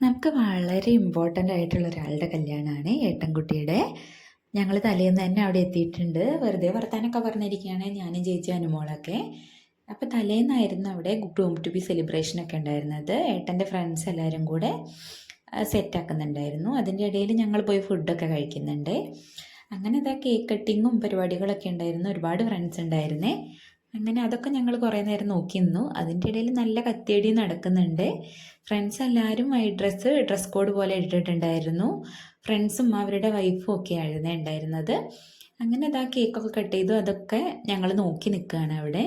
നമുക്ക് വളരെ ഇമ്പോർട്ടന്റ് ആയിട്ടുള്ള ഒരാളുടെ കല്യാണമാണ് ഏട്ടൻകുട്ടിയുടെ. ഞങ്ങൾ തലേന്ന് തന്നെ അവിടെ എത്തിയിട്ടുണ്ട്. വെറുതെ വർത്താനൊക്കെ പറഞ്ഞിരിക്കുകയാണ് ഞാനും ചേച്ചി അനുമോളൊക്കെ. അപ്പോൾ തലേന്നായിരുന്നു അവിടെ ഗ്രൂം ടു ബി സെലിബ്രേഷനൊക്കെ ഉണ്ടായിരുന്നത്. ഏട്ടന്റെ ഫ്രണ്ട്സ് എല്ലാവരും കൂടെ സെറ്റാക്കുന്നുണ്ടായിരുന്നു അതിന്റെ ഇടയിൽ ഞങ്ങൾ പോയി ഫുഡൊക്കെ കഴിക്കുന്നുണ്ട്. അങ്ങനെ ഇതാ കേക്ക് കട്ടിങ്ങും പരിപാടികളൊക്കെ ഉണ്ടായിരുന്നു. ഒരുപാട് ഫ്രണ്ട്സ് ഉണ്ടായിരുന്നേ. അങ്ങനെ അതൊക്കെ ഞങ്ങൾ കുറേ നേരം നോക്കി നിന്നു. അതിന്റെ ഇടയിൽ നല്ല കത്തിയടി നടക്കുന്നുണ്ട്. ഫ്രണ്ട്സ് എല്ലാവരും വൈറ്റ് ഡ്രസ്സ് ഡ്രസ് കോഡ് പോലെ ഇട്ടിട്ടുണ്ടായിരുന്നു. ഫ്രണ്ട്സും അവരുടെ വൈഫും ഒക്കെ ആയിരുന്നു ഉണ്ടായിരുന്നത്. അങ്ങനെ അതാ കേക്കൊക്കെ കട്ട് ചെയ്തു. അതൊക്കെ ഞങ്ങൾ നോക്കി നിൽക്കുകയാണ് അവിടെ.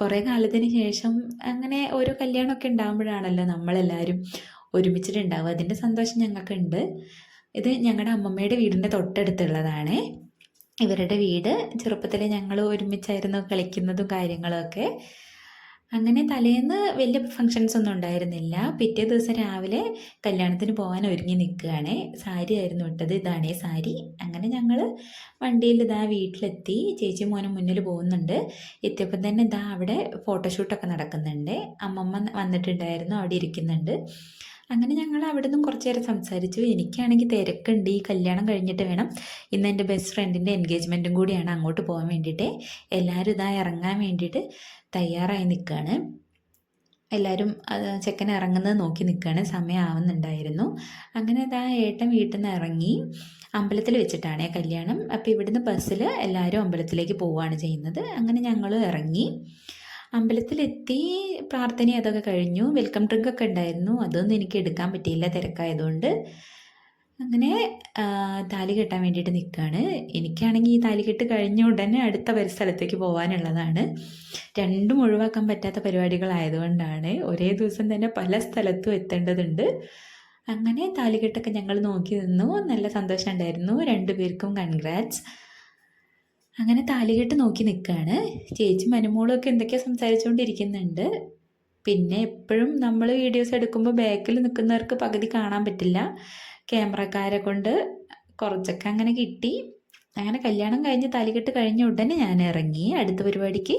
കുറേ കാലത്തിന് ശേഷം അങ്ങനെ ഓരോ കല്യാണമൊക്കെ ഉണ്ടാകുമ്പോഴാണല്ലോ നമ്മളെല്ലാവരും ഒരുമിച്ചിട്ടുണ്ടാവുക. അതിന്റെ സന്തോഷം ഞങ്ങൾക്കുണ്ട്. ഇത് ഞങ്ങളുടെ അമ്മമ്മയുടെ വീടിന്റെ തൊട്ടടുത്തുള്ളതാണ്. ഇവരുടെ വീട് ചെറുപ്പത്തിൽ ഞങ്ങൾ ഒരുമിച്ചായിരുന്നു കളിക്കുന്നതും കാര്യങ്ങളൊക്കെ. അങ്ങനെ തലേന്ന് വലിയ ഫങ്ഷൻസ് ഒന്നും ഉണ്ടായിരുന്നില്ല. പിറ്റേ ദിവസം രാവിലെ കല്യാണത്തിന് പോകാൻ ഒരുങ്ങി നിൽക്കുകയാണ്. സാരി ആയിരുന്നു ഇട്ടത്. ഇതാണേ സാരി. അങ്ങനെ ഞങ്ങൾ വണ്ടിയിൽ ഇതാ വീട്ടിലെത്തി. ചേച്ചി മോനെ മുന്നിൽ പോകുന്നുണ്ട്. എത്തിയപ്പം തന്നെ ഇതാ അവിടെ ഫോട്ടോഷൂട്ടൊക്കെ നടക്കുന്നുണ്ട്. അമ്മമ്മ വന്നിട്ടുണ്ടായിരുന്നു. അവിടെ ഇരിക്കുന്നുണ്ട്. അങ്ങനെ ഞങ്ങൾ അവിടെ നിന്നും കുറച്ച് നേരം സംസാരിച്ചു. എനിക്കാണെങ്കിൽ തിരക്കുണ്ട്. ഈ കല്യാണം കഴിഞ്ഞിട്ട് വേണം. ഇന്ന് എന്റെ ബെസ്റ്റ് ഫ്രണ്ടിന്റെ എൻഗേജ്മെന്റും കൂടിയാണ് അങ്ങോട്ട് പോകാൻ വേണ്ടിയിട്ട്. എല്ലാവരും ഇതാ ഇറങ്ങാൻ വേണ്ടിയിട്ട് തയ്യാറായി നിൽക്കുകയാണ്. എല്ലാവരും ചെക്കൻ ഇറങ്ങുന്നത് നോക്കി നിൽക്കുകയാണ്. സമയമാവുന്നുണ്ടായിരുന്നു അങ്ങനെ ഇതാ ഏട്ടൻ വീട്ടിൽ നിന്ന് ഇറങ്ങി അമ്പലത്തിൽ വെച്ചിട്ടാണ് കല്യാണം. അപ്പോൾ ഇവിടുന്ന് ബസ്സിൽ എല്ലാവരും അമ്പലത്തിലേക്ക് പോവുകയാണ് ചെയ്യുന്നത്. അങ്ങനെ ഞങ്ങൾ ഇറങ്ങി. അമ്പലത്തിലെത്തി പ്രാർത്ഥന അതൊക്കെ കഴിഞ്ഞു. വെൽക്കം ഡ്രിങ്ക് ഒക്കെ ഉണ്ടായിരുന്നു. അതൊന്നും എനിക്ക് എടുക്കാൻ പറ്റിയില്ല തിരക്കായതുകൊണ്ട്. അങ്ങനെ താലി കെട്ടാൻ വേണ്ടിയിട്ട് നിൽക്കുകയാണ് എനിക്കാണെങ്കിൽ ഈ താലി കെട്ട് കഴിഞ്ഞ ഉടനെ അടുത്ത ഒരു സ്ഥലത്തേക്ക് പോകാനുള്ളതാണ് രണ്ടും ഒഴിവാക്കാൻ പറ്റാത്ത പരിപാടികളായതുകൊണ്ടാണ് ഒരേ ദിവസം തന്നെ പല സ്ഥലത്തും എത്തേണ്ടതുണ്ട്. അങ്ങനെ താലികെട്ടൊക്കെ ഞങ്ങൾ നോക്കി നിന്നു. നല്ല സന്തോഷം ഉണ്ടായിരുന്നു. രണ്ടുപേർക്കും കൺഗ്രാറ്റ്സ് അങ്ങനെ താലികെട്ട് നോക്കി നിൽക്കുകയാണ് ചേച്ചി മനുമോളും ഒക്കെ എന്തൊക്കെയോ സംസാരിച്ചുകൊണ്ടിരിക്കുന്നുണ്ട് പിന്നെ എപ്പോഴും നമ്മൾ വീഡിയോസ് എടുക്കുമ്പോൾ ബാക്കിൽ നിൽക്കുന്നവർക്ക് പകുതി കാണാൻ പറ്റില്ല. ക്യാമറക്കാരെ കൊണ്ട് കുറച്ചൊക്കെ അങ്ങനെ കിട്ടി. അങ്ങനെ കല്യാണം കഴിഞ്ഞ് താലികെട്ട് കഴിഞ്ഞ ഉടനെ ഞാൻ ഇറങ്ങി അടുത്ത പരിപാടിക്ക്.